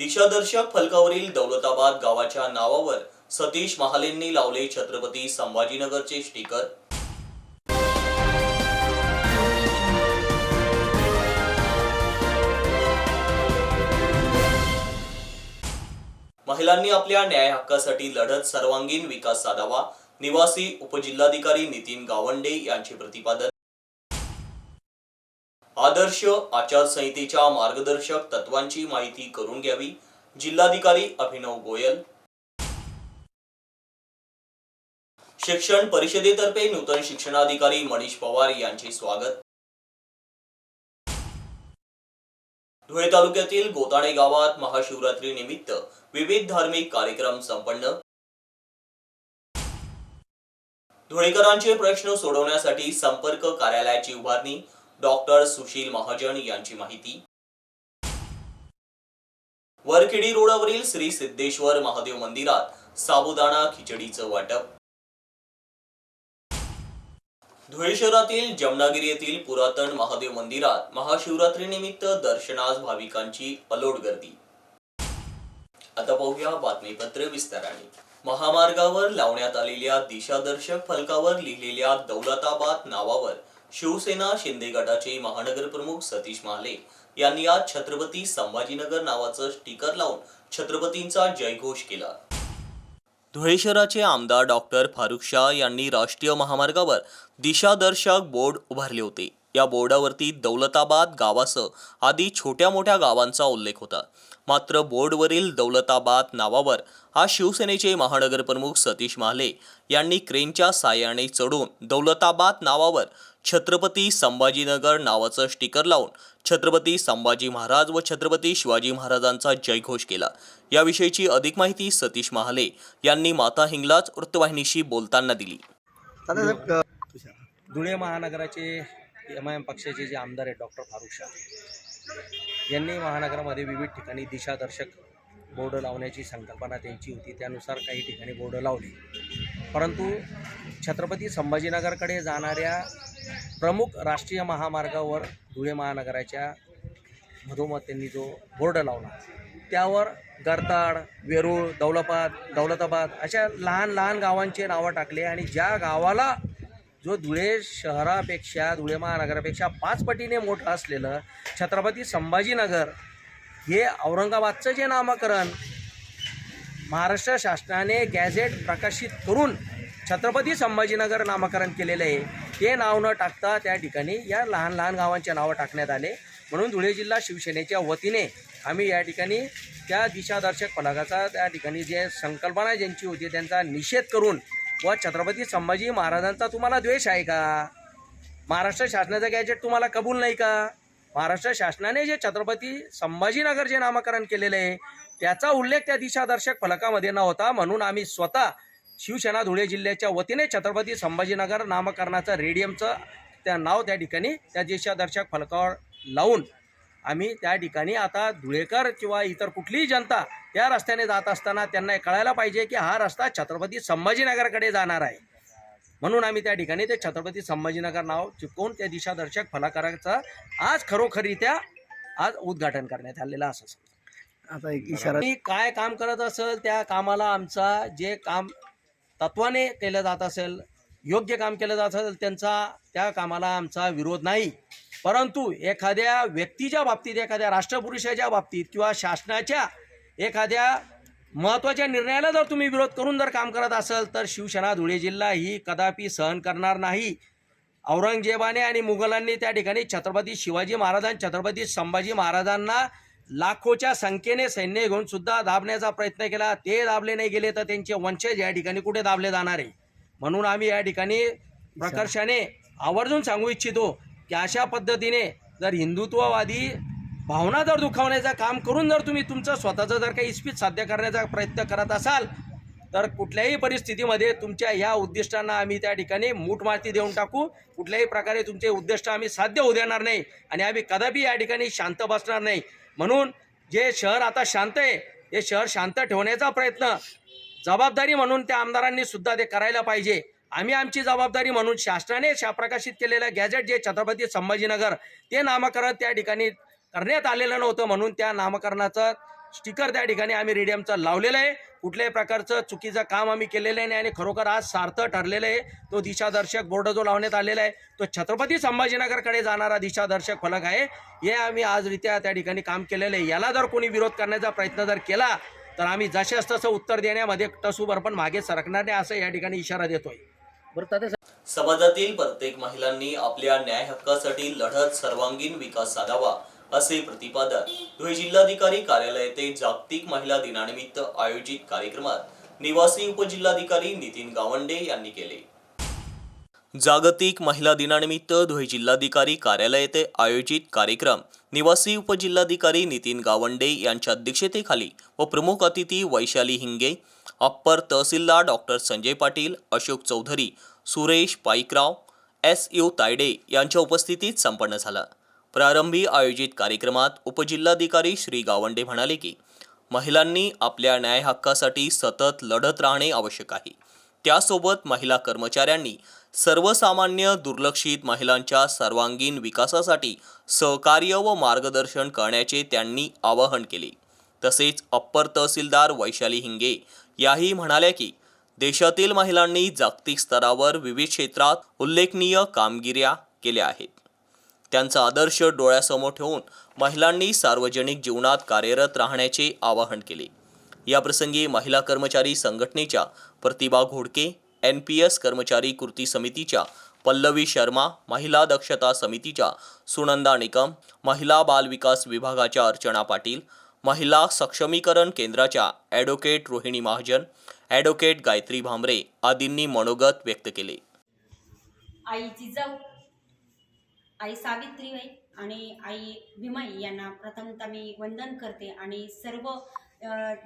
दिशादर्शक फलकावरील दौलताबाद गावाच्या नावावर सतीश महालेंनी लावले छत्रपती संभाजीनगरचे स्टिकर. महिलांनी आपल्या न्याय हक्कासाठी लढत सर्वांगीण विकास साधावा. निवासी उपजिल्हाधिकारी नितीन गावंडे यांचे प्रतिपादन. आदर्श आचारसंहितेच्या मार्गदर्शक तत्वांची माहिती करून घ्यावी. जिल्हाधिकारी अभिनव गोयल. शिक्षण परिषदेतर्फे नूतन शिक्षणाधिकारी मनीष पवार यांचे स्वागत. धुळे तालुक्यातील गोताणे गावात महाशिवरात्री निमित्त विविध धार्मिक कार्यक्रम संपन्न. धुळेकरांचे प्रश्न सोडवण्यासाठी संपर्क कार्यालयाची उभारणी. डॉक्टर सुशील महाजन यांची माहिती. वरखेडी रोडावरील श्री सिद्धेश्वर महादेव मंदिरात साबुदाणा खिचडीचं वाटप. धुळे शहरातील जमनागिरी येथील पुरातन महादेव मंदिरात महाशिवरात्री निमित्त दर्शनास भाविकांची अलोट गर्दी. आता पाहूया बातमीपत्र विस्ताराने. महामार्गावर लावण्यात आलेल्या दिशादर्शक फलकावर लिहिलेल्या दौलताबाद नावावर शिवसेना शिंदे गटाचे महानगरप्रमुख सतीश महाले यांनी आज छत्रपती संभाजीनगर नावाचं स्टिकर लावून छत्रपतींचा जयघोष केला. धुळे शहराचे आमदार डॉक्टर फारुख शाह यांनी राष्ट्रीय महामार्गावर दिशादर्शक बोर्ड उभारले होते. या बोर्डावरती दौलताबाद गावासह आदी छोट्या मोठ्या गावांचा उल्लेख होता. मात्र बोर्डवरील दौलताबाद नावावर आज शिवसेनेचे महानगरप्रमुख सतीश महाले यांनी क्रेनच्या साह्याने चढून दौलताबाद नावावर छत्रपती संभाजीनगर नावाचं स्टिकर लावून छत्रपती संभाजी महाराज व छत्रपती शिवाजी महाराजांचा जयघोष केला. याविषयीची अधिक माहिती सतीश महाले यांनी माता हिंगलाज वृत्तवाहिनीशी बोलताना दिली. दादा साहेब अ, धुळे महानगराचे एम आय एम पक्षाचे जे आमदार आहेत डॉक्टर फारुख शाह यांनी महानगरामध्ये विविध ठिकाणी दिशादर्शक बोर्ड लावण्याची संकल्पना त्यांची होती. त्यानुसार काही ठिकाणी बोर्ड लावले. परंतु छत्रपती संभाजीनगरकडे जाणाऱ्या प्रमुख राष्ट्रीय महामार्गावर धुळे महानगराच्या मधोमध त्यांनी जो बोर्ड लावला त्यावर गरताड वेरूळ दौलपाद दौलताबाद अशा लहान लहान गावांचे नावं टाकले आणि ज्या गावाला जो धुळे शहरापेक्षा धुळे महानगरापेक्षा पाच पटीने मोठं असलेलं छत्रपती संभाजीनगर हे औरंगाबादचं जे नामकरण महाराष्ट्र शासनाने गॅझेट प्रकाशित करून छत्रपती संभाजीनगर नामकरण केलेलं आहे. ते नाव न टाकता त्या ठिकाणी या लहान लहान गावांचे नावं टाकण्यात आले. म्हणून धुळे जिल्हा शिवसेनेच्या वतीने आम्ही या ठिकाणी त्या दिशादर्शक फलकाचा त्या ठिकाणी जे संकल्पना ज्यांची होती त्यांचा निषेध करून व छत्रपती संभाजी महाराजांचा तुम्हाला द्वेष आहे का? महाराष्ट्र शासनाचं गॅजेट तुम्हाला कबूल नाही का? महाराष्ट्र शासनाने जे छत्रपती संभाजीनगर जे नामकरण केलेलं आहे त्याचा उल्लेख त्या दिशादर्शक फलकामध्ये नव्हता म्हणून आम्ही स्वतः शिवसेना धुळे जिल्ह्याच्या वतीने छत्रपती संभाजीनगर नामकरणाचं रेडियमचं त्या नाव त्या ठिकाणी त्या दिशादर्शक फलकावर लावून आम्ही त्या ठिकाणी आता धुळेकर किंवा इतर कुठलीही जनता त्या रस्त्याने जात असताना त्यांना कळायला पाहिजे की हा रस्ता छत्रपती संभाजीनगरकडे जाणार आहे म्हणून आम्ही त्या ठिकाणी ते छत्रपती संभाजीनगर नाव चिपकवून त्या दिशादर्शक फलकाराचं आज खरोखरीत्या आज उद्घाटन करण्यात आलेलं असं. आता एक इशारा मी काय काम करत असेल त्या कामाला आमचा जे काम तत्वाने केलं जात असेल योग्य काम केलं जात असेल त्यांचा त्या कामाला आमचा विरोध नाही. परंतु एखाद्या व्यक्तीच्या बाबतीत एखाद्या राष्ट्रपुरुषाच्या बाबतीत किंवा शासनाच्या एखाद्या महत्त्वाच्या निर्णयाला जर तुम्ही विरोध करून जर काम करत असाल तर शिवसेना धुळे जिल्हा ही कदापि सहन करणार नाही. औरंगजेबाने आणि मुघलांनी त्या ठिकाणी छत्रपती शिवाजी महाराजां छत्रपती संभाजी महाराजांना लाखोच्या संख्येने सैन्य घेऊन सुद्धा दाबण्याचा प्रयत्न केला. ते दाबले नाही गेले तर त्यांचे वंशज या ठिकाणी कुठे दाबले जाणार आहे? म्हणून आम्ही या ठिकाणी प्रकर्षाने आवर्जून सांगू इच्छितो की अशा पद्धतीने जर हिंदुत्ववादी भावना जर दुखावण्याचं काम करून जर तुम्ही तुमचं स्वतःचं जर काही इस्पित साध्य करण्याचा प्रयत्न करत असाल तर कुठल्याही परिस्थितीमध्ये तुमच्या ह्या उद्दिष्टांना आम्ही त्या ठिकाणी मूठमाती देऊन टाकू. कुठल्याही प्रकारे तुमचे उद्दिष्ट आम्ही साध्य होऊ देणार नाही आणि आम्ही कदापि या ठिकाणी शांत बसणार नाही. म्हणून जे शहर आता शांत आहे हे शहर शांत ठेवण्याचा प्रयत्न. जबाबदारी म्हणून त्या आमदारांनी सुद्धा ते करायला पाहिजे. आम्ही आमची जबाबदारी म्हणून शासनाने शा प्रकाशित केलेलं गॅजेट जे छत्रपती संभाजीनगर ते नामकरण त्या ठिकाणी करण्यात आलेलं नव्हतं म्हणून त्या नामकरणाचं स्टिकर त्या ठिकाणी आम्ही रेडियमचा लावलेलं आहे. कुठल्याही प्रकारचं चुकीचं काम आम्ही केलेलं नाही आणि खरोखर आज सार्थ ठरलेलं आहे. तो दिशादर्शक बोर्ड जो लावण्यात आलेला आहे तो छत्रपती संभाजीनगरकडे जाणारा दिशादर्शक फलक आहे. हे आम्ही आजरित्या त्या ठिकाणी काम केलेलं आहे. याला जर कोणी विरोध करण्याचा प्रयत्न जर केला तर आम्ही जशास तसं उत्तर देण्यामध्ये टसूभर पण मागे सरकणार नाही असं या ठिकाणी इशारा देतोय. समाजातील प्रत्येक महिलांनी आपल्या न्याय हक्कासाठी लढत सर्वांगीण विकास साधावा. असे प्रतिपादन धुळे जिल्हाधिकारी कार्यालय येथे जागतिक महिला दिनानिमित्त आयोजित कार्यक्रमात निवासी उपजिल्हाधिकारी नितीन गावंडे यांनी केले. जागतिक महिला दिनानिमित्त धुळे जिल्हाधिकारी कार्यालय येथे आयोजित कार्यक्रम निवासी उपजिल्हाधिकारी नितीन गावंडे यांच्या अध्यक्षतेखाली व प्रमुख अतिथी वैशाली हिंगे अप्पर तहसीलदार doctor Sanjay Patil Ashok Chaudhari Suresh Paikrao S U Tayde यांच्या उपस्थितीत संपन्न झाला. प्रारंभी आयोजित कार्यक्रमात उपजिल्हाधिकारी श्री गावंडे म्हणाले की महिलांनी आपल्या न्याय हक्कासाठी सतत लढत राहणे आवश्यक आहे. त्यासोबत महिला कर्मचाऱ्यांनी सर्वसामान्य दुर्लक्षित महिलांच्या सर्वांगीण विकासासाठी सहकार्य व मार्गदर्शन करण्याचे त्यांनी आवाहन केले. तसेच अप्पर तहसीलदार वैशाली हिंगे याही म्हणाल्या की देशातील महिलांनी जागतिक स्तरावर विविध क्षेत्रात उल्लेखनीय कामगिऱ्या केल्या आहेत. त्यांचा आदर्श डोळ्यासमोर ठेवून महिलांनी सार्वजनिक जीवनात कार्यरत राहण्याचे आवाहन केले. याप्रसंगी महिला कर्मचारी संघटनेच्या Pratibha Ghodke N P S कर्मचारी कृती समितीच्या पल्लवी शर्मा महिला दक्षता समितीच्या सुनंदा निकम महिला बाल विकास विभागाच्या अर्चना पाटील महिला सक्षमीकरण केंद्राच्या ॲडव्होकेट रोहिणी महाजन ॲडव्होकेट गायत्री भांबरे आदींनी मनोगत व्यक्त केले. आईची जाऊ आई सावित्रीबाई आणि आई भीमाई यांना प्रथमतः मी वंदन करते आणि सर्व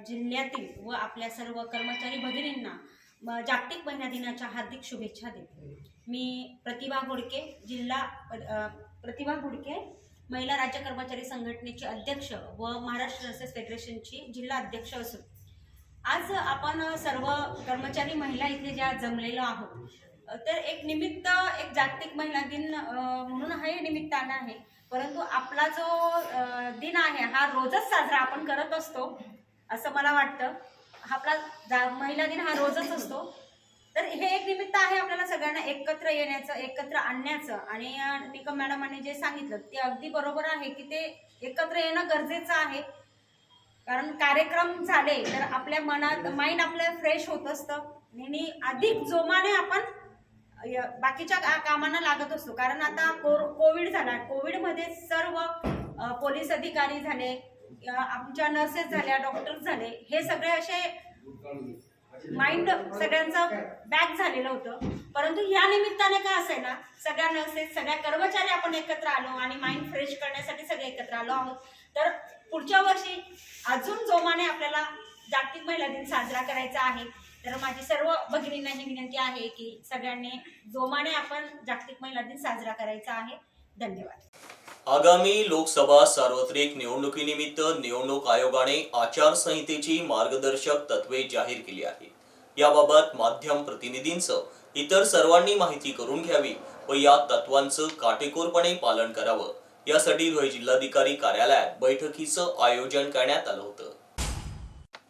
जिल्ह्यातील व आपल्या सर्व कर्मचारी भगिनींना जागतिक महिला दिनाच्या हार्दिक शुभेच्छा देते. मी प्रतिभा घोडके जिल्हा प्रतिभा घोडके महिला राज्य कर्मचारी संघटनेची अध्यक्ष व महाराष्ट्र रस्ते फेडरेशनची जिल्हा अध्यक्ष असून आज आपण सर्व कर्मचारी महिला इथे ज्या जमलेलो आहोत तर एक निमित्त एक जागतिक महिला दिन म्हणून हे निमित्तानं आहे. परंतु आपला जो दिन आहे हा रोजच साजरा आपण करत असतो असं मला वाटतं. आपला जा महिला दिन हा रोजच असतो. तर हे एक निमित्त आहे आपल्याला सगळ्यांना एकत्र येण्याचं एकत्र आणण्याचं. आणि निकम मॅडमांनी जे सांगितलं ते अगदी बरोबर आहे की ते एकत्र येणं गरजेचं आहे. कारण कार्यक्रम झाले तर आपल्या मनात माइंड आपलं फ्रेश होत असतं. आणि अधिक जोमाने आपण बाकीच्या का- कामांना लागत असतो. कारण आता कोविड झाला. कोविडमध्ये सर्व पोलीस अधिकारी झाले आमच्या नर्सेस झाल्या डॉक्टर्स झाले हे सगळे असे माइंड सगळ्यांचं बॅक झालेलं होतं. परंतु या निमित्ताने काय असेल ना सगळ्या नर्सेस सगळ्या कर्मचारी आपण एकत्र आलो आणि माइंड फ्रेश करण्यासाठी सगळे एकत्र आलो आहोत. तर पुढच्या वर्षी अजून जोमाने आपल्याला जागतिक महिला दिन साजरा करायचा आहे. तर माझी सर्व भगिनींना ही विनंती आहे की सगळ्यांनी जोमाने आपण जागतिक महिला दिन साजरा करायचा आहे. धन्यवाद. आगामी लोकसभा सार्वत्रिक निवडणुकीनिमित्त निवडणूक आयोगाने आचारसंहितेची मार्गदर्शक तत्वे जाहीर केली आहेत. याबाबत माध्यम प्रतिनिधींचं इतर सर्वांनी माहिती करून घ्यावी व या तत्वांचं काटेकोरपणे पालन करावं. यासाठी धुळे जिल्हाधिकारी कार्यालयात बैठकीचं आयोजन करण्यात आलं होतं.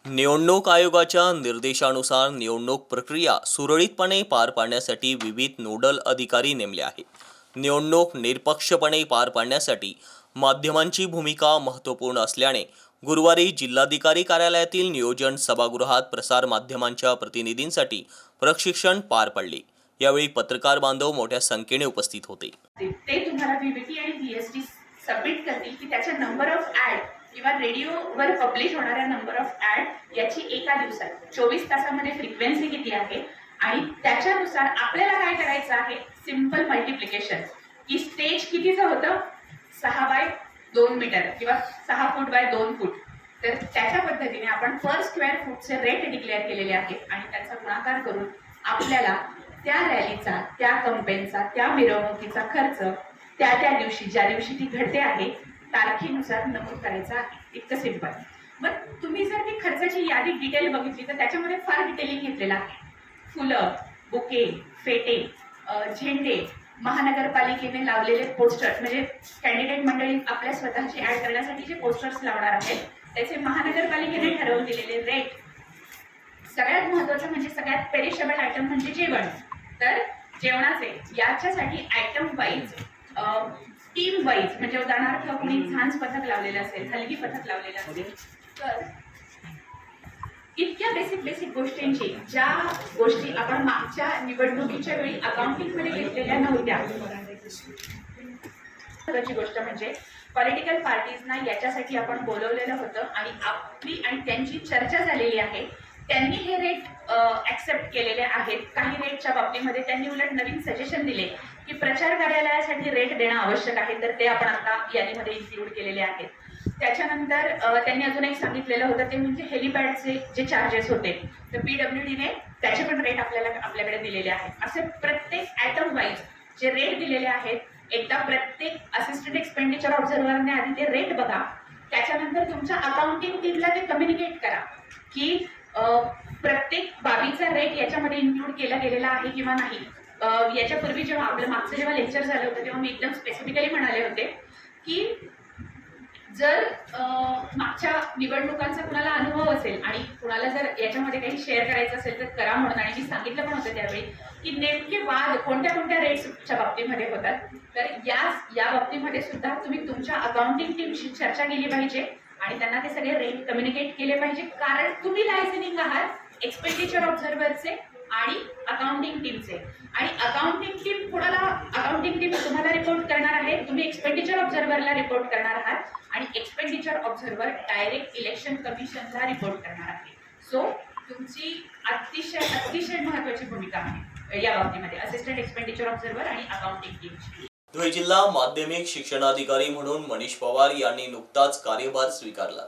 निवडणूक आयोगाच्या निर्देशानुसार निवडणूक प्रक्रिया सुरळीतपणे पार पाडण्यासाठी विविध नोडल अधिकारी नेमले आहेत. निवडणूक निरपक्षपणे पार पाडण्यासाठी माध्यमांची भूमिका महत्त्वपूर्ण असल्याने गुरुवारी जिल्हाधिकारी कार्यालयातील नियोजन सभागृहात प्रसार माध्यमांच्या प्रतिनिधींसाठी प्रशिक्षण पार पडले. यावेळी पत्रकार बांधव मोठ्या संख्येने उपस्थित होते. ते तुम्हाला बीबीटी आणि सबमिट करतील की त्याच्या नंबर ऑफ किंवा रेडिओवर पब्लिश होणाऱ्या नंबर ऑफ ऍड याची एका दिवसात. चोवीस तासामध्ये फ्रिक्वेन्सी किती आहे? आणि त्याच्यानुसार आपल्याला काय करायचं आहे? सिंपल मल्टिप्लिकेशन की स्टेज कितीचं होतं? सहा बाय दोन मीटर किंवा सहा फूट बाय दोन फूट तर त्याच्या पद्धतीने आपण पर स्क्वेअर फूटचे रेट डिक्लेअर केलेले आहेत आणि त्यांचा गुणाकार करून आपल्याला त्या रॅलीचा त्या कंपेनचा त्या मिरवणुकीचा खर्च त्या त्या दिवशी ज्या दिवशी ती घडते आहे तारखेनुसार नमूद करायचा इतकं सिंपल मग तुम्ही जर ती खर्चाची यादी डिटेल बघितली तर त्याच्यामध्ये फार डिटेलिंग घेतलेला आहे. फुलं बुके फेटे झेंडे महानगरपालिकेने लावलेले पोस्टर म्हणजे कॅन्डिडेट मंडळी आपल्या स्वतःची ऍड करण्यासाठी जे पोस्टर्स लावणार आहेत त्याचे महानगरपालिकेने ठरवून दिलेले रेट सगळ्यात महत्वाचं म्हणजे सगळ्यात पेरिशेबल आयटम म्हणजे जेवण. तर जेवणाचे याच्यासाठी आयटम वाईज टीम वाईज म्हणजे उदाहरणार्थ कोणी छान पथक लावलेलं असेल हलगी पथक लावलेलं असेल तर इतक्या बेसिक बेसिक गोष्टींची ज्या गोष्टी आपण मागच्या निवडणुकीच्या वेळी अकाउंटिंगमध्ये घेतलेल्या नव्हत्या. महत्वाची गोष्ट म्हणजे पॉलिटिकल पार्टीजना याच्यासाठी आपण बोलवलेलं होतं आणि आपली आणि त्यांची चर्चा झालेली आहे. त्यांनी हे रेट ऍक्सेप्ट केलेले आहेत. काही रेटच्या बाबतीमध्ये त्यांनी उलट नवीन सजेशन दिले. की प्रचार कार्यालयासाठी रेट देणं आवश्यक आहे. तर ते आपण आता यादीमध्ये इन्क्लूड केलेले आहेत. त्याच्यानंतर त्यांनी अजून एक सांगितलेलं होतं ते म्हणजे हेलिपॅडचे जे चार्जेस होते तर पीडब्ल्यू डीने त्याचे पण रेट आपल्याला आपल्याकडे दिलेले आहेत. असे प्रत्येक ॲटम वाईज जे रेट दिलेले आहेत एकदा प्रत्येक असिस्टंट एक्सपेंडिचर ऑब्झर्व्हरने आधी ते रेट बघा. त्याच्यानंतर तुमच्या अकाउंटिंग टीमला ते कम्युनिकेट करा की प्रत्येक बाबीचा रेट याच्यामध्ये इन्क्लूड केला गेलेला आहे किंवा नाही. याच्यापूर्वी जेव्हा आपलं मागचं जेव्हा लेक्चर झालं होतं तेव्हा मी एकदम स्पेसिफिकली म्हणाले होते की जर मागच्या निवडणुकांचा कुणाला अनुभव असेल आणि कुणाला जर याच्यामध्ये काही शेअर करायचं असेल तर करा म्हणून आणि मी सांगितलं पण होतं त्यावेळी की नेमके वाद कोणत्या कोणत्या रेट्सच्या बाबतीमध्ये होतात. तर या या बाबतीमध्ये सुद्धा तुम्ही तुमच्या अकाउंटिंग टीमशी चर्चा केली पाहिजे आणि त्यांना ते सगळे रेट कम्युनिकेट केले पाहिजे. कारण तुम्ही लायसनिंग आहात एक्सपेंडिचर ऑब्झर्व्हरचे आणि अकाउंटिंग टीमचे आणि अकाउंटिंग टीम कोणाला अकाउंटिंग टीम तुम्हाला रिपोर्ट करणार आहे? तुम्ही एक्सपेंडिचर ऑब्झर्व्हरला रिपोर्ट करणार आहात आणि एक्सपेंडिचर ऑब्झर्व्हर डायरेक्ट इलेक्शन कमिशनला रिपोर्ट करणार आहे. सो तुमची अतिशय अतिशय महत्वाची भूमिका आहे या बाबतीमध्ये असिस्टंट एक्सपेंडिचर ऑब्झर्व्हर आणि अकाउंटिंग टीमची धुळे जिल्हा माध्यमिक शिक्षणाधिकारी म्हणून मनीष पवार यांनी नुकताच कार्यभार स्वीकारला.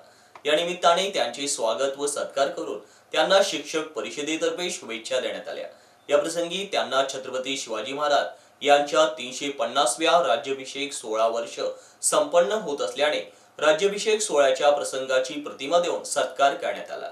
या निमित्ताने त्यांचे स्वागत व सत्कार करून त्यांना शिक्षक परिषदेतर्फे शुभेच्छा देण्यात आल्या. या प्रसंगी त्यांना छत्रपती शिवाजी महाराज यांच्या तीनशे पन्नासव्या राज्याभिषेक सोळा वर्ष संपन्न होत असल्याने राज्याभिषेक सोहळ्याच्या प्रसंगाची प्रतिमा देऊन सत्कार करण्यात आला.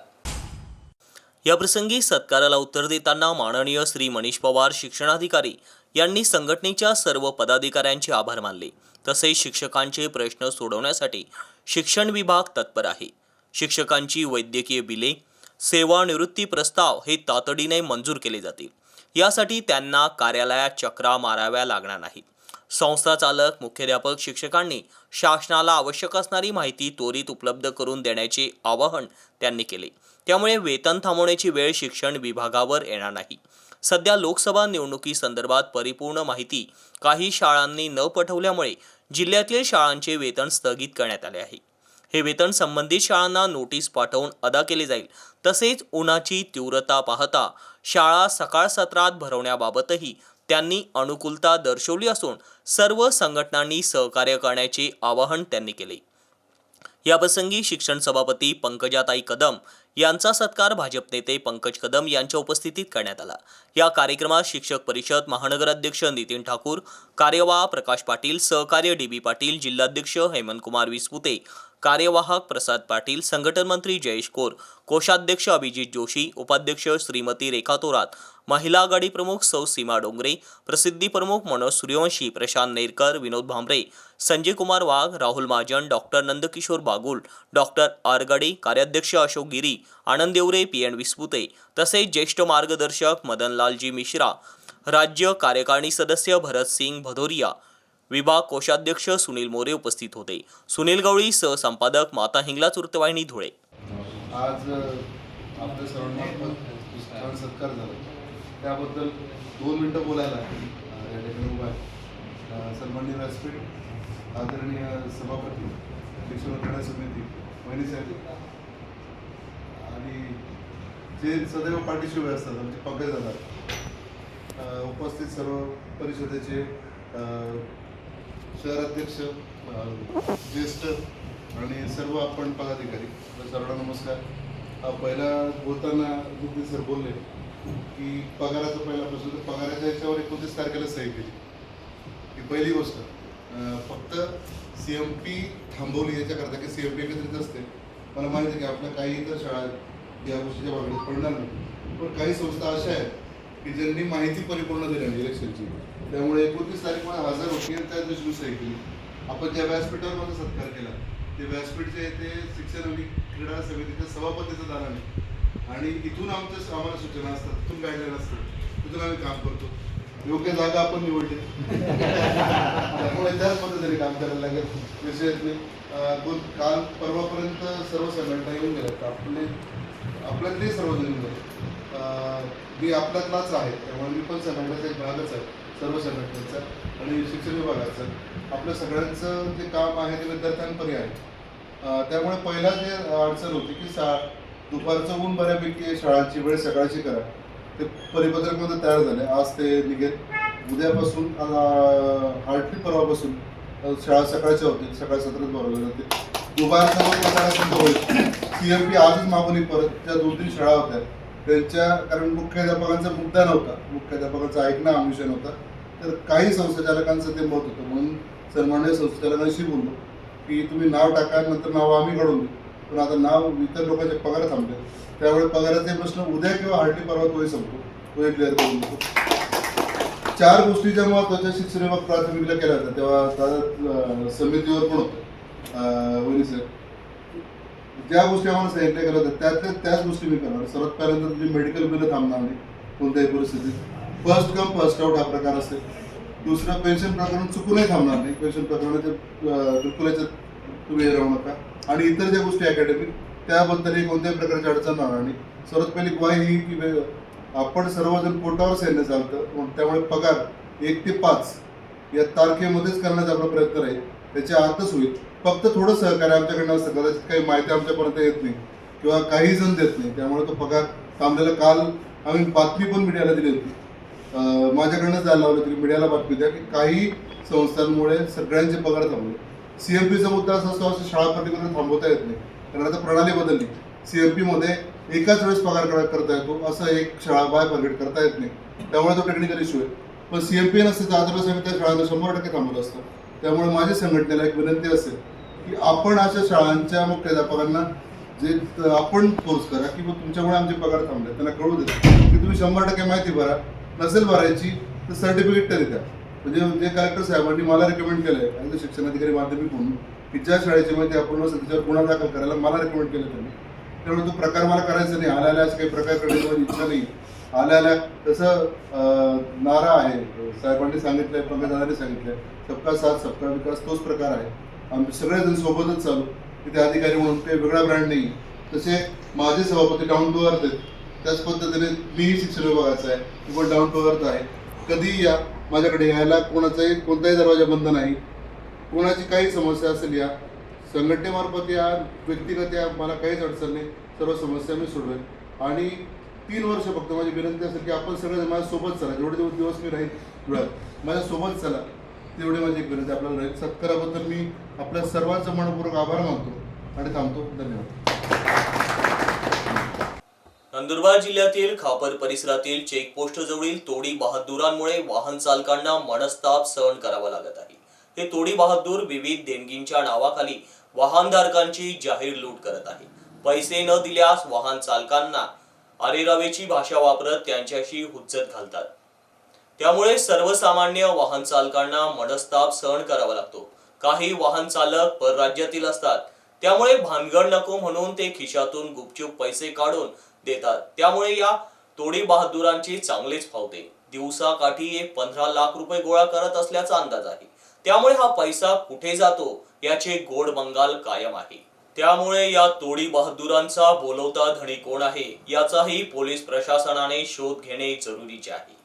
या प्रसंगी सत्काराला उत्तर देताना माननीय श्री मनीष पवार शिक्षणाधिकारी यांनी संघटनेच्या सर्व पदाधिकाऱ्यांचे आभार मानले. तसेच शिक्षकांचे प्रश्न सोडवण्यासाठी शिक्षण विभाग तत्पर आहे. शिक्षकांची वैद्यकीय बिले सेवानिवृत्ती प्रस्ताव हे तातडीने मंजूर केले जातील. यासाठी त्यांना कार्यालयात चक्रा माराव्या लागणार नाही. संस्था चालक मुख्याध्यापक शिक्षकांनी शासनाला आवश्यक असणारी माहिती त्वरित उपलब्ध करून देण्याचे आवाहन त्यांनी केले. त्यामुळे वेतन थांबवण्याची वेळ शिक्षण विभागावर येणार नाही. सध्या लोकसभा निवडणुकीसंदर्भात परिपूर्ण माहिती काही शाळांनी न पठवल्यामुळे जिल्ह्यातील शाळांचे वेतन स्थगित करण्यात आले आहे. हे वेतन संबंधित शाळांना नोटीस पाठवून अदा केले जाईल. तसेच उन्हाची तीव्रता पाहता शाळा सकाळ सत्रात भरवण्याबाबतही त्यांनी अनुकूलता दर्शवली असून सर्व संघटनांनी सहकार्य करण्याचे आवाहन त्यांनी केले. याप्रसंगी शिक्षण सभापती पंकजाताई कदम यांचा सत्कार भाजप नेते पंकज कदम यांच्या उपस्थितीत करण्यात आला. या कार्यक्रमात शिक्षक परिषद महानगर अध्यक्ष नितीन ठाकूर कार्यवाह प्रकाश पाटील सहकार्य डी बी पाटील जिल्हाध्यक्ष हेमंत कुमार विसपुते कार्यवाहक प्रसाद पाटील संघटन मंत्री जयेश कोर कोषाध्यक्ष अभिजित जोशी उपाध्यक्ष श्रीमती रेखा तोरात महिला आघाडी प्रमुख सौ सीमा डोंगरे प्रसिद्धी प्रमुख मनोज सूर्यवंशी प्रशांत नेरकर विनोद भांबरे संजय कुमार वाघ राहुल महाजन डॉक्टर नंदकिशोर बागुल डॉक्टर आरगडे कार्याध्यक्ष अशोक गिरी आनंद देवरे पी एन विस्पुते तसेच ज्येष्ठ मार्गदर्शक मदनलालजी मिश्रा राज्य कार्यकारिणी सदस्य भरत सिंग भदोरिया विभाग कोषाध्यक्ष सुनील मोरे उपस्थित होते. सुनील गवळी सहसंपादक माता हिंगला वृत्तवाहिनी धुळे. आज आपल्या सर्वांना सत्कार झाला. त्याबद्दल दोन मिनटं बोलायला अ, या ठिकाणी उभा आहे. व्यासपीठ आदरणीय सभापती शिक्षण क्रीडा समिती वहिनी आणि जे सदैव पाठीशी उभे असतात आमचे पंकज दादा उपस्थित सर्व परिषदेचे शहराध्यक्ष अ, ज्येष्ठ आणि सर्व आपण पदाधिकारी. सर्वांना नमस्कार. पहिला बोलताना मुख्य सर बोलले की पगाराचा पहिला प्रश्न तर पगाराच्या याच्यावर एकोणतीस तारखेला सही केली ही पहिली गोष्ट. फक्त सी एम पी थांबवली याच्याकरता की सी एम पी एकत्रित असते. मला माहिती आहे की आपल्या काही इतर शाळा या गोष्टीच्या बाबतीत पडणार नाही. पण काही संस्था अशा आहेत की ज्यांनी माहिती परिपूर्ण दिली नाही इलेक्शनची. त्यामुळे एकोणतीस तारीख मला हजर होती आणि त्या दिवशी सही केली आपण ज्या व्यासपीठावर माझा सत्कार केला ते व्यासपीठ जे ते शिक्षण आणि क्रीडा समितीच्या सभापतीचं दालन आहे. आणि इथून आमच्या आम्हाला सूचना असतात तिथून गाईडलाईन असतात. तिथून आम्ही काम करतो. योग्य जागा आपण निवडली. त्यामुळे त्याच पद्धतीने काम करायला लागेल. विषयात दोन काल परवापर्यंत सर्व संघटना येऊन गेल्या आपले आपल्यातले सर्वजण येऊन गेले मी आपल्यातलाच आहे. त्यामुळे मी पण संघटनेचा एक भागच आहे. सर्व संघटनेचा आणि शिक्षण विभागाचं. आपलं सगळ्यांचं जे काम आहे ते विद्यार्थ्यांपर्यंत आहे. त्यामुळे पहिला जे अडचण होती की सा दुपारचं ऊन बऱ्यापैकी शाळांची वेळ सकाळची करा. ते परिपत्रकमध्ये तयार झाले. आज ते निघेल. उद्यापासून हार्टली परवापासून शाळा सकाळच्या होतील सकाळ सत्रात भरवल्या जातील दुपारचं होईल. सी एम पी आजच मागून परत ज्या दोन तीन शाळा होत्या. त्यांच्या कारण मुख्याध्यापकांचा मुद्दा नव्हता. मुख्याध्यापकांचा ऐकणं आमिष नव्हता तर काही संस्थाचालकांचं ते मत होतं. म्हणून सन्मान्य संस्थाचालकांशी बोललो की तुम्ही नाव टाका नंतर नाव आम्ही घडवून देऊ. पण आता नाव इतर लोकांचे पगार थांबले. त्यामुळे पगाराचे प्रश्न उद्या किंवा हार्डली परवा तोही संपतो तोही क्लिअर करून देतो. चार गोष्टी जेव्हा महत्त्वाच्या शिक्षण विभाग प्राथमिकला केल्या होता तेव्हा दादा समितीवर पण होतं? वहिनी सर ज्या गोष्टी आम्हाला सांगितल्या करत होत्या त्यातल्या त्याच गोष्टी मी करणार. सर्वात पहिल्यांदा तुझी मेडिकल बिलं थांबणार नाही कोणत्याही परिस्थितीत. फर्स्ट कम फर्स्ट आउट हा प्रकार असेल. दुसरं पेन्शन प्रकरण चुकूनही थांबणार नाही. पेन्शन प्रकरणाचे चुकल्याच्या तुम्ही राहू नका. आणि इतर ज्या गोष्टी अकॅडमिक त्याबद्दलही कोणत्याही प्रकारची अडचण राहणार नाही. सर्वात पहिली ग्वाही ही की आपण सर्वजण पोटावर सैन्य चालतं. मग त्यामुळे पगार एक ते पाच या तारखेमध्येच करण्याचा आपला प्रयत्न राहील. त्याच्या आतच होईल. फक्त थोडं सहकार्य आमच्याकडनं असतं कदाचित काही माहिती आमच्यापर्यंत येत नाही किंवा काही जण देत नाही. त्यामुळे तो पगार थांबलेला काल आम्ही बातमी पण मीडियाला दिली होती. माझ्याकडनं जायला लावलं तरी मीडियाला बातमी द्या की काही संस्थांमुळे सगळ्यांचे पगार थांबले. सीएमपीचा मुद्दा असा असतो असं शाळा प्रतिबंध थांबवता येत नाही. कारण आता प्रणाली बदलली. सी एम पीमध्ये एकाच वेळेस पगार करता येतो असं एक शाळा बाय फॉरगेट करता येत नाही. त्यामुळे तो टेक्निकल इश्यू आहे. पण सी एम पी नसते तर अदरवेळेस आम्ही त्या शाळांना शंभर टक्के थांबवलं असतं. त्यामुळे माझ्या संघटनेला एक विनंती असेल की आपण अशा शाळांच्या मुख्याध्यापकांना जे आपण फोर्स करा की मग तुमच्यामुळे आमचे पगार थांबले त्यांना कळू देत की तुम्ही शंभर टक्के माहिती भरा नसेल भरायची तर सर्टिफिकेट तरी द्या. म्हणजे जे कलेक्टर साहेबांनी मला रेकमेंड केलंय ॲज शिक्षण अधिकारी माध्यमिक म्हणून की ज्या शाळेची माहिती आपण नसेल त्याच्यावर गुन्हा दाखल करायला मला रेकमेंड केलं त्यांनी. त्यामुळे तो प्रकार मला करायचा नाही. आल्या आल्या असं काही प्रकार करण्याची माझी इच्छा नाही. आल्या आल्या तसं नारा आहे. साहेबांनी सांगितलंय पंकजदादांनी सांगितलंय सबका साथ सबका विकास तोच प्रकार आहे. आम्ही सगळेजण सोबतच चालू. तिथे अधिकारी म्हणून काही वेगळा ब्रँड नाही. तसे माझे सभापती डाऊन टू अर्थ आहेत. त्याच पद्धतीने मीही शिक्षण विभागाचा आहे. की पण डाऊन टू अर्थ आहे. कधीही या. माझ्याकडे यायला कोणाचाही कोणताही दरवाजा बंद नाही. कोणाची काही समस्या असेल या. संघटनेमार्फत या व्यक्तिगत या मला काहीच अडचण नाही. सर्व समस्या मी सोडवेन. आणि तीन वर्ष फक्त माझी विनंती असेल की आपण सगळेजण माझ्या सोबत चला. जेवढे जेवढे दिवस मी राहील धुळ्यात माझ्या सोबत चला. तेवढी माझी एक विनंती आपल्याला राहील सत्काराबद्दल मी आपल्या सर्वांचा मनपूर्वक आभार मानतो आणि थांबतो. धन्यवाद. नंदुरबार जिल्ह्यातील खापर परिसरातील चेकपोस्ट जवळील तोडी बहादुरांमुळे वाहन चालकांना मनस्ताप सहन करावा लागत आहे. हे तोडी बहादूर विविध देणगींच्या नावाखाली वाहनधारकांची जाहीर लूट करत आहे. पैसे न दिल्यास वाहन चालकांना अरेरावेची भाषा वापरत त्यांच्याशी हुज्जत घालतात. त्यामुळे सर्वसामान्य वाहन चालकांना मनस्ताप सहन करावा लागतो. काही वाहन चालक परराज्यातील असतात. त्यामुळे भानगड नको म्हणून ते खिशातून गुपचूप पैसे काढून देतात. त्यामुळे या तोडी बहादुरांची चांगलेच फावते. दिवसा काठी एक पंधरा लाख रुपये गोळा करत असल्याचा अंदाज आहे. त्यामुळे हा पैसा कुठे जातो याचे गोड बंगाल कायम आहे. त्यामुळे या तोडी बहादुरांचा बोलवता धणी कोण आहे याचाही पोलीस प्रशासनाने शोध घेणे जरुरीचे आहे.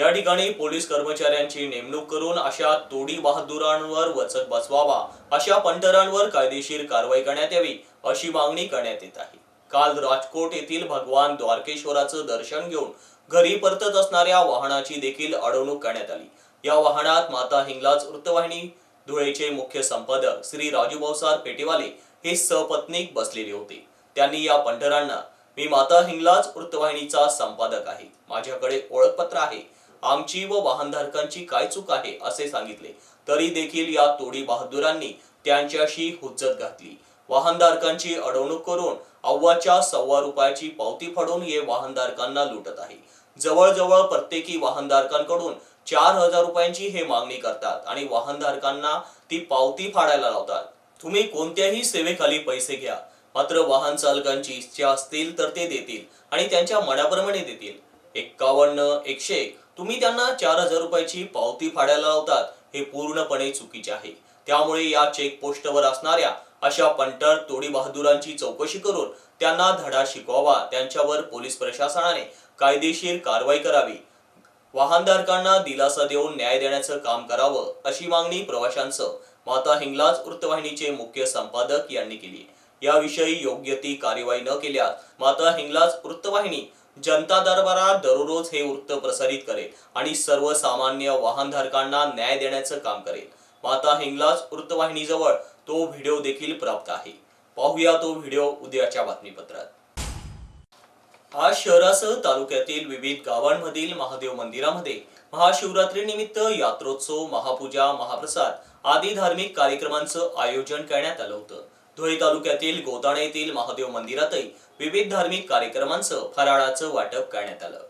या ठिकाणी पोलीस कर्मचाऱ्यांची नेमणूक करून अशा तोडी बहादुरांवर वचक बसवावा अशा पंटरांवर कायदेशीर कारवाई करण्यात यावी अशी मागणी करण्यात येत आहे. काल राजकोट येथील भगवान द्वारकेश्वराचं दर्शन घेऊन घरी परतत असणाऱ्या वाहनाची देखील अडवणूक करण्यात आली. या वाहनात माता हिंगलाज वृत्तवाहिनी धुळेचे मुख्य संपादक श्री राजू भाऊसार पेटेवाले हे सपत्नीक बसलेले होते. त्यांनी या पंढरांना मी माता हिंगलाज वृत्तवाहिनीचा संपादक आहे. माझ्याकडे ओळखपत्र आहे. आमची व वाहनधारकांची काय चूक आहे असे सांगितले. तरी देखील या तोडी बहादुरांनी त्यांच्याशी हुज्जत घातली. वाहनधारकांची अडवणूक करून अव्वाच्या सव्वा रुपयाची पावती फाडून हे वाहनधारकांना लुटत आहे. जवळजवळ प्रत्येकी वाहनधारकांकडून चार हजार रुपयांची हे मागणी करतात आणि वाहनधारकांना ती पावती फाडायला लावतात. तुम्ही कोणत्याही सेवेखाली पैसे घ्या. मात्र वाहन चालकांची इच्छा असतील तर ते देतील आणि त्यांच्या मनाप्रमाणे देतील. एक्कावन्न एकशे एक तुम्ही त्यांना चार हजार रुपयाची पावती फाडायला लावतात. हे पूर्णपणे चुकीचे आहे. त्यामुळे या चेक पोस्टवर असणाऱ्या अशा पंटर तोडी बहादुरांची चौकशी करून त्यांना धडा शिकवावा. त्यांच्यावर पोलीस प्रशासनाने कायदेशीर कारवाई करावी. वाहनधारकांना दिलासा देऊन न्याय देण्याचं काम करावं अशी मागणी प्रवाशांचं. माता हिंगलाज वृत्तवाहिनीचे मुख्य संपादक यांनी केली. याविषयी योग्य ती कार्यवाही न केल्यास माता हिंगलाज वृत्तवाहिनी जनता दरबारात दररोज हे वृत्त प्रसारित करेल आणि सर्वसामान्य वाहनधारकांना न्याय देण्याचं काम करेल. माता हिंगलाज वृत्तवाहिनीजवळ तो व्हिडिओ देखील प्राप्त आहे. पाहूया तो व्हिडिओ उद्याच्या बातमीपत्रात. आज शहरासह तालुक्यातील विविध गावांमधील महादेव मंदिरामध्ये महाशिवरात्री निमित्त यात्रोत्सव महापूजा महाप्रसाद आदी धार्मिक कार्यक्रमांचं आयोजन करण्यात आलं होतं. धुळे तालुक्यातील गोदाणे येथील महादेव मंदिरातही विविध धार्मिक कार्यक्रमांचं फराळाचं वाटप करण्यात आलं.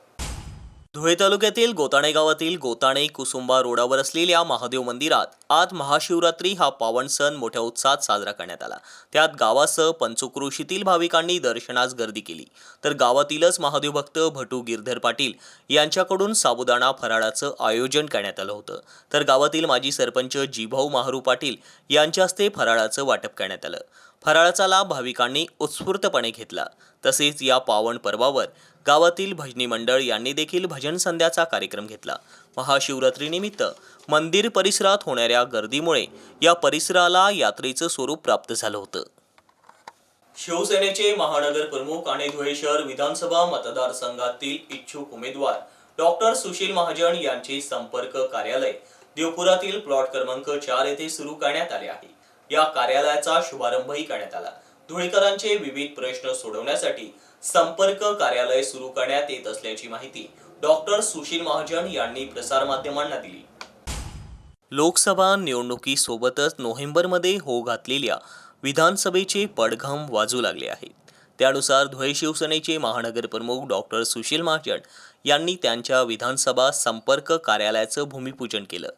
धुळे तालुक्यातील गोताणे गावातील गोताणे कुसुंबा रोडावर असलेल्या महादेव मंदिरात आज महाशिवरात्री हा पावन सण मोठ्या उत्साहात साजरा करण्यात आला. त्यात गावासह पंचक्रोशीतील भाविकांनी दर्शनास गर्दी केली. तर गावातीलच महादेव भक्त भटू गिरधर पाटील यांच्याकडून साबुदाणा फराळाचं आयोजन करण्यात आलं होतं. तर गावातील माजी सरपंच जीभाऊ महारू पाटील यांच्या हस्ते फराळाचं वाटप करण्यात आलं. फराळाचा लाभ भाविकांनी उत्स्फूर्तपणे घेतला. तसेच या पावन पर्वावर गावातील भजनी मंडळ यांनी देखील भजन संध्याचा कार्यक्रम घेतला. महाशिवरात्रीनिमित्त मंदिर परिसरात होणाऱ्या गर्दीमुळे या परिसराला यात्रेचं स्वरूप प्राप्त झालं होतं. शिवसेनेचे महानगर प्रमुख आणि धुळे शहर विधानसभा मतदारसंघातील इच्छुक उमेदवार डॉक्टर सुशील महाजन यांचे संपर्क कार्यालय देवपुरातील प्लॉट क्रमांक चार येथे सुरू करण्यात आले आहे. या कार्यालयाचा शुभारंभही करण्यात आला. धुळेकरांचे विविध प्रश्न सोडवण्यासाठी संपर्क कार्यालय सुरू करण्यात येत असल्याची माहिती डॉक्टर सुशील महाजन यांनी प्रसारमाध्यमांना दिली. लोकसभा निवडणुकीसोबतच नोव्हेंबरमध्ये हो घातलेल्या विधानसभेचे पडघम वाजू लागले आहेत. त्यानुसार धुळे शिवसेनेचे महानगरप्रमुख डॉक्टर सुशील महाजन यांनी त्यांच्या विधानसभा संपर्क कार्यालयाचं भूमिपूजन केलं.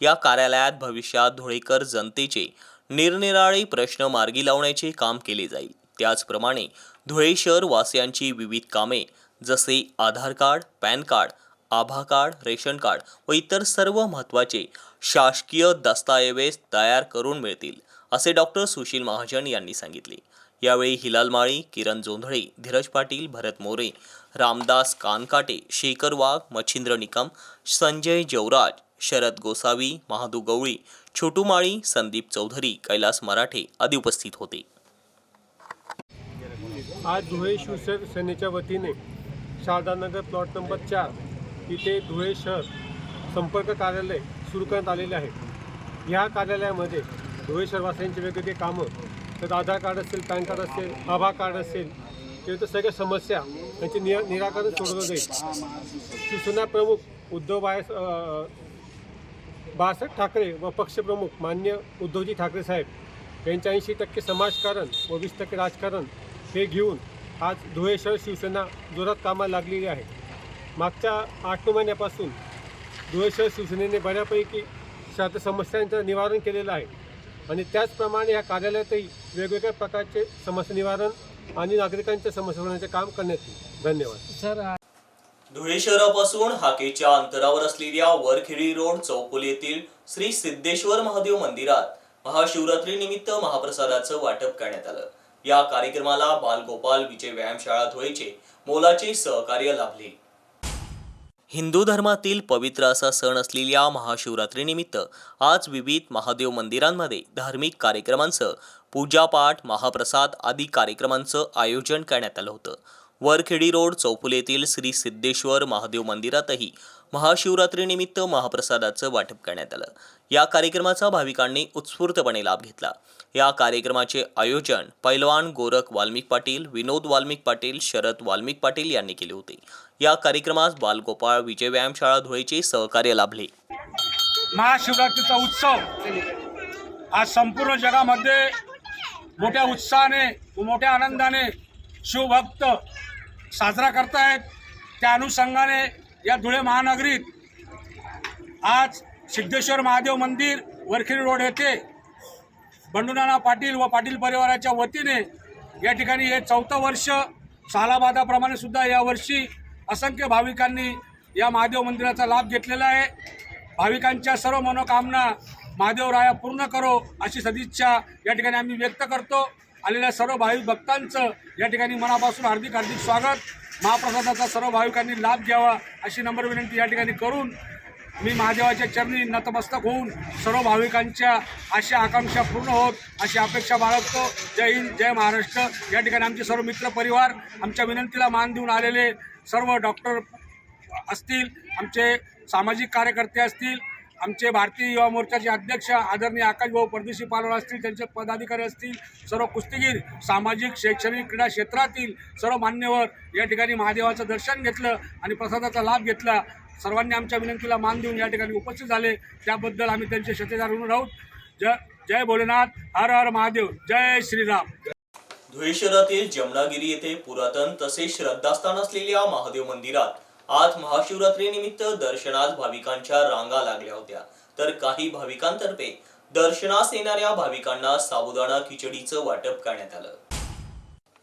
या कार्यालयात भविष्यात धुळेकर जनतेचे निरनिराळे प्रश्न मार्गी लावण्याचे काम केले जाईल. त्याचप्रमाणे धुळे शहर वासियांची विविध कामे जसे Aadhaar card PAN card Abha card ration card व इतर सर्व महत्त्वाचे शासकीय दस्तऐवज तयार करून मिळतील असे डॉक्टर सुशील महाजन यांनी सांगितले. यावेळी हिलाल माळी किरण जोंधळे धीरज पाटील भरत मोरे रामदास कानकाटे शेखर वाघ मच्छिंद्र निकम संजय जवराज शरद गोसावी महादू गवळी छोटू माळी संदीप चौधरी कैलास मराठे आदी उपस्थित होते. आज धुळे शिवसेनेच्या वतीने शारदानगर प्लॉट नंबर चार इथे धुळे शहर संपर्क कार्यालय सुरू करण्यात आलेले आहे. ह्या कार्यालयामध्ये धुळे शहरवासियांची वेगवेगळी कामं तर आधार कार्ड असेल पॅन कार्ड असेल आभा कार्ड असेल किंवा तर सगळ्या समस्या यांचे निरा निराकरण सोडवलं जाईल. शिवसेना प्रमुख उद्धव बाय बाळासाहेब ठाकरे व पक्षप्रमुख मान्य उद्धवजी ठाकरे साहेब यांच्या ऐंशी टक्के समाजकारण व वीस टक्के राजकारण हे घेऊन आज धुळे शहर शिवसेना जोरात कामाला लागलेली आहे. मागच्या आठ नऊ महिन्यापासून धुळे शहर शिवसेनेने बऱ्यापैकी शात समस्यांचं निवारण केलेलं आहे आणि त्याचप्रमाणे या कार्यालयातही वेगवेगळ्या प्रकारचे समस्या निवारण आणि नागरिकांच्या समस्या सोडवण्याचे काम करण्यात येईल. धन्यवाद. धुळे शहरापासून हाकेच्या अंतरावर असलेल्या वरखेडी रोड चौफुली येथील श्री सिद्धेश्वर महादेव मंदिरात महाशिवरात्री निमित्त महाप्रसादाचं वाटप करण्यात आलं. या कार्यक्रमाला बालगोपाल विजय व्यायामशाळा धुळेचे मोलाचे सहकार्य लाभले. हिंदू धर्मातील पवित्र असा सण असलेल्या महाशिवरात्रीनिमित्त आज विविध महादेव मंदिरांमध्ये धार्मिक कार्यक्रमांसह पूजापाठ महाप्रसाद आदी कार्यक्रमांचं आयोजन करण्यात आलं होतं. वरखेडी रोड चौफुले येथील श्री सिद्धेश्वर महादेव मंदिरातही महाशिवरात्रीनिमित्त महाप्रसादाचं वाटप करण्यात आलं. या कार्यक्रमाचा भाविकांनी उत्स्फूर्तपणे लाभ घेतला. या कार्यक्रमाचे आयोजन पैलवान गोरख वाल्मिक पाटील विनोद वाल्मिक पाटील शरद वाल्मिक पाटील यांनी केले होते. या कार्यक्रमास बालगोपाळ विजय व्यायामशाळा धुळेचे सहकार्य लाभले. महाशिवरात्रीचा उत्सव आज संपूर्ण जगामध्ये मोठ्या उत्साहाने मोठ्या आनंदाने शिवभक्त साजरा करतायत. त्या अनुषंगाने या धुळे महानगरीत आज सिद्धेश्वर महादेव मंदिर वरखेडी रोड येथे बंडूनाना पाटील व पाटील परिवाराच्या वतीने या ठिकाणी हे चौथं वर्ष सालाबादाप्रमाणे सुद्धा यावर्षी असंख्य भाविकांनी या महादेव मंदिराचा लाभ घेतलेला आहे. भाविकांच्या सर्व मनोकामना महादेवराया पूर्ण करो अशी सदिच्छा या ठिकाणी आम्ही व्यक्त करतो. आलेल्या सर्व भाविक भक्तांचं या ठिकाणी मनापासून हार्दिक हार्दिक स्वागत. महाप्रसादाचा सर्व भाविकांनी लाभ घ्यावा अशी नम्र विनंती या ठिकाणी करून मी महादेवाच्या चरणी नतमस्तक होऊन सर्व भाविकांच्या आशा आकांक्षा पूर्ण होत अशी अपेक्षा बाळगतो. जय हिंद जय महाराष्ट्र. या ठिकाणी आमचे सर्व मित्र परिवार आमच्या विनंतीला मान देऊन आलेले सर्व डॉक्टर असतील आमचे सामाजिक कार्यकर्ते असतील आमचे भारतीय युवा मोर्चाचे अध्यक्ष आदरणीय आकाशभाऊ परदेशी पालवर असतील त्यांचे पदाधिकारी असतील सर्व कुस्तीगीर सामाजिक शैक्षणिक क्रीडा क्षेत्रातील सर्व मान्यवर या ठिकाणी महादेवाचं दर्शन घेतलं आणि प्रसादाचा लाभ घेतला. सर्वांनी आमच्या विनंतीला मान देऊन या ठिकाणी उपस्थित झाले. त्याबद्दल आम्ही त्यांचे शतेदार ऋण राहू. जय जय भोलेनाथ हर हर महादेव. जय श्रीराम. धुळे शहरातील जमनागिरी येथे पुरातन तसेच श्रद्धास्थान असलेल्या महादेव मंदिरात आज महाशिवरात्री निमित्त दर्शनास भाविकांच्या रांगा लागल्या होत्या. तर काही भाविकांतर्फे दर्शनास येणाऱ्या भाविकांना साबुदाणा खिचडीचं वाटप करण्यात आलं.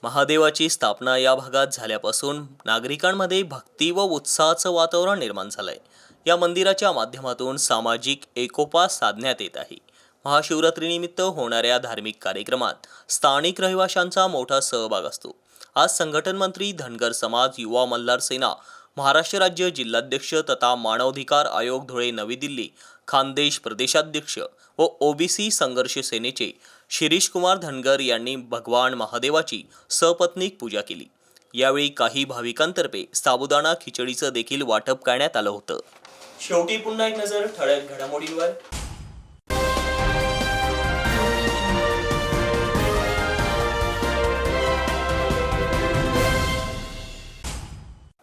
महादेवाची स्थापना या भागात झाल्यापासून नागरिकांमध्ये भक्ती व उत्साहाचं वातावरण निर्माण झालंय. या मंदिराच्या माध्यमातून सामाजिक एकोपा साधण्यात येत आहे. महाशिवरात्रीनिमित्त होणाऱ्या धार्मिक कार्यक्रमात स्थानिक रहिवाशांचा मोठा सहभाग असतो. आज संघटन मंत्री धनगर समाज युवा मल्हार सेना महाराष्ट्र राज्य जिल्हाध्यक्ष तथा मानवाधिकार आयोग धुळे नवी दिल्ली खानदेश प्रदेशाध्यक्ष व ओबीसी संघर्ष सेनेचे शिरीष कुमार धनगर यांनी भगवान महादेवाची सपत्नीक पूजा केली. यावेळी काही भाविकांतर्फे साबुदाणा खिचडीचं देखील वाटप करण्यात आलं होतं. शेवटी पुन्हा एक नजर ठळक घडामोडींवर.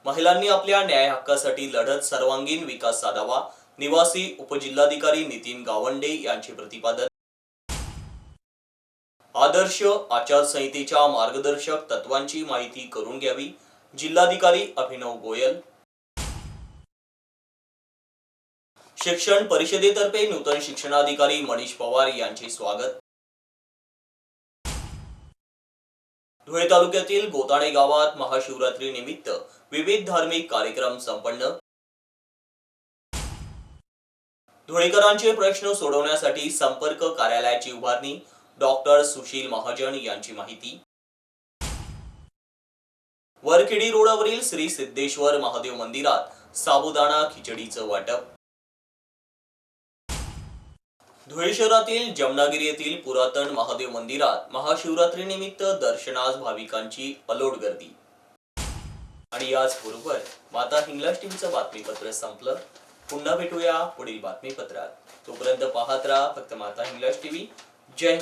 महिलांनी आपल्या न्याय हक्कासाठी लढत सर्वांगीण विकास साधावा. निवासी उपजिल्हाधिकारी नितीन गावंडे यांचे प्रतिपादन. आदर्श आचारसंहितेच्या मार्गदर्शक तत्वांची माहिती करून घ्यावी. जिल्हाधिकारी अभिनव गोयल. शिक्षण परिषदेतर्फे नूतन शिक्षणाधिकारी मनीष पवार यांचे स्वागत. धुळे तालुक्यातील गोताणे गावात महाशिवरात्री निमित्त विविध धार्मिक कार्यक्रम संपन्न. धुळेकरांचे प्रश्न सोडवण्यासाठी संपर्क कार्यालयाची उभारणी डॉक्टर सुशील महाजन यांची माहिती. वरखेडी रोडावरील श्री सिद्धेश्वर महादेव मंदिरात साबुदाणा खिचडीचं वाटप. धुळे शहरातील जमनागिरी येथील पुरातन महादेव मंदिरात महाशिवरात्री निमित्त दर्शनास भाविकांची अलोट गर्दी. आणि याच बरोबर माता हिंगलाज टीव्हीचं बातमीपत्र संपलं. पुन्हा भेटूया पुढील बातमीपत्रात. तोपर्यंत पाहत राहा फक्त माता हिंगलाज टीव्ही. Jai